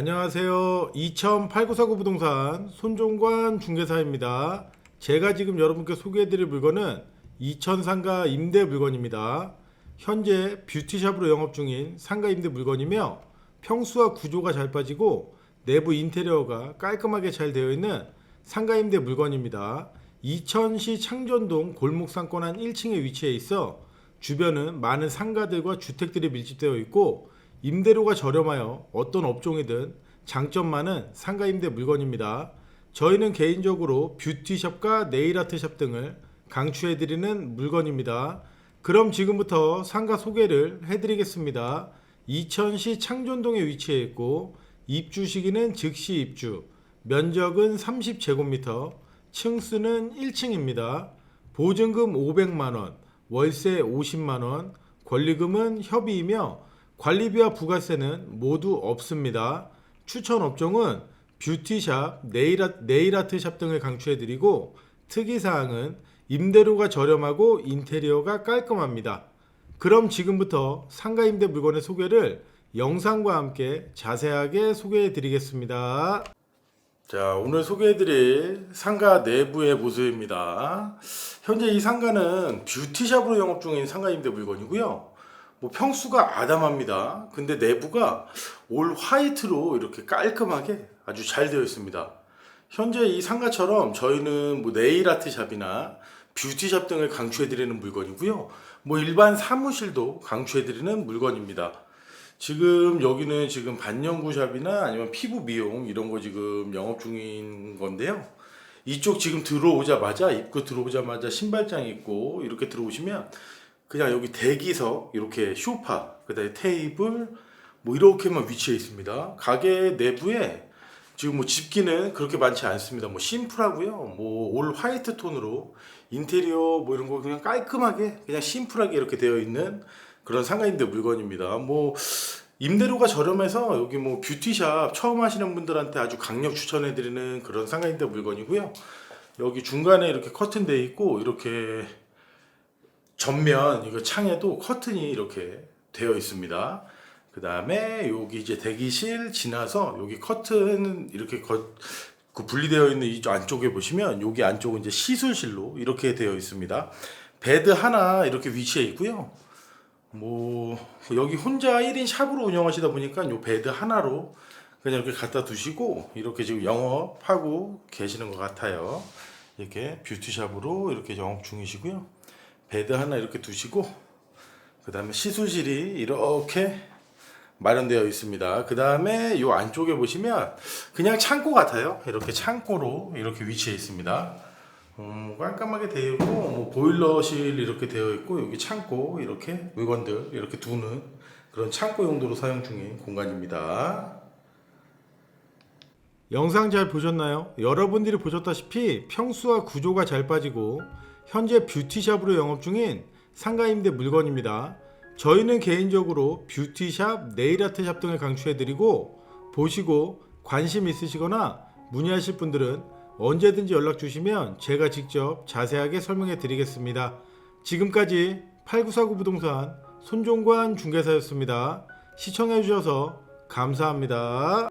안녕하세요. 208949 부동산 손종관 중개사입니다. 제가 지금 여러분께 소개해드릴 물건은 2000 상가 임대 물건입니다. 현재 뷰티샵으로 영업 중인 상가 임대 물건이며 평수와 구조가 잘 빠지고 내부 인테리어가 깔끔하게 잘 되어 있는 상가 임대 물건입니다. 이천시 창전동 골목 상권 한 1층에 위치해 있어 주변은 많은 상가들과 주택들이 밀집되어 있고 임대료가 저렴하여 어떤 업종이든 장점 많은 상가 임대 물건입니다. 저희는 개인적으로 뷰티샵과 네일아트샵 등을 강추해드리는 물건입니다. 그럼 지금부터 상가 소개를 해드리겠습니다. 이천시 창전동에 위치해 있고 입주 시기는 즉시 입주, 면적은 30제곱미터, 층수는 1층입니다. 보증금 500만원, 월세 50만원, 권리금은 협의이며 관리비와 부가세는 모두 없습니다. 추천 업종은 뷰티샵, 네일아, 네일아트샵 등을 강추해드리고 특이사항은 임대료가 저렴하고 인테리어가 깔끔합니다. 그럼 지금부터 상가 임대 물건의 소개를 영상과 함께 자세하게 소개해 드리겠습니다. 자, 오늘 소개해드릴 상가 내부의 모습입니다. 현재 이 상가는 뷰티샵으로 영업 중인 상가 임대 물건이고요. 뭐 평수가 아담합니다. 근데 내부가 올 화이트로 이렇게 깔끔하게 아주 잘 되어 있습니다. 현재 이 상가처럼 저희는 뭐 네일 아트샵이나 뷰티샵 등을 강추해드리는 물건이고요. 뭐 일반 사무실도 강추해드리는 물건입니다. 지금 여기는 지금 반영구샵이나 아니면 피부 미용 이런 거 지금 영업 중인 건데요. 이쪽 지금 들어오자마자 입구 들어오자마자 신발장 있고 이렇게 들어오시면 그냥 여기 대기석 이렇게 쇼파 그다음에 테이블 뭐 이렇게만 위치해 있습니다. 가게 내부에 지금 뭐 집기는 그렇게 많지 않습니다. 뭐 심플하고요. 뭐 올 화이트 톤으로 인테리어 뭐 이런 거 그냥 깔끔하게 그냥 심플하게 이렇게 되어 있는 그런 상가임대 물건입니다. 뭐 임대료가 저렴해서 여기 뭐 뷰티샵 처음 하시는 분들한테 아주 강력 추천해 드리는 그런 상가임대 물건이고요. 여기 중간에 이렇게 커튼 돼 있고 이렇게 전면 이거 창에도 커튼이 이렇게 되어 있습니다. 그 다음에 여기 이제 대기실 지나서 여기 커튼 이렇게 거, 그 분리되어 있는 이 안쪽에 보시면 여기 안쪽은 이제 시술실로 이렇게 되어 있습니다. 베드 하나 이렇게 위치해 있고요. 뭐 여기 혼자 1인 샵으로 운영하시다 보니까 요 베드 하나로 그냥 이렇게 갖다 두시고 이렇게 지금 영업하고 계시는 것 같아요. 이렇게 뷰티샵으로 이렇게 영업 중이시고요. 베드 하나 이렇게 두시고 그 다음에 시술실이 이렇게 마련되어 있습니다. 그 다음에 이 안쪽에 보시면 그냥 창고 같아요. 이렇게 창고로 이렇게 위치해 있습니다. 음, 깔끔하게 되어 있고 뭐 보일러실 이렇게 되어 있고 여기 창고 이렇게 물건들 이렇게 두는 그런 창고 용도로 사용 중인 공간입니다. 영상 잘 보셨나요? 여러분들이 보셨다시피 평수와 구조가 잘 빠지고 현재 뷰티샵으로 영업 중인 상가임대 물건입니다. 저희는 개인적으로 뷰티샵, 네일아트샵 등을 강추해드리고 보시고 관심 있으시거나 문의하실 분들은 언제든지 연락 주시면 제가 직접 자세하게 설명해 드리겠습니다. 지금까지 8949 부동산 손종관 중개사였습니다. 시청해 주셔서 감사합니다.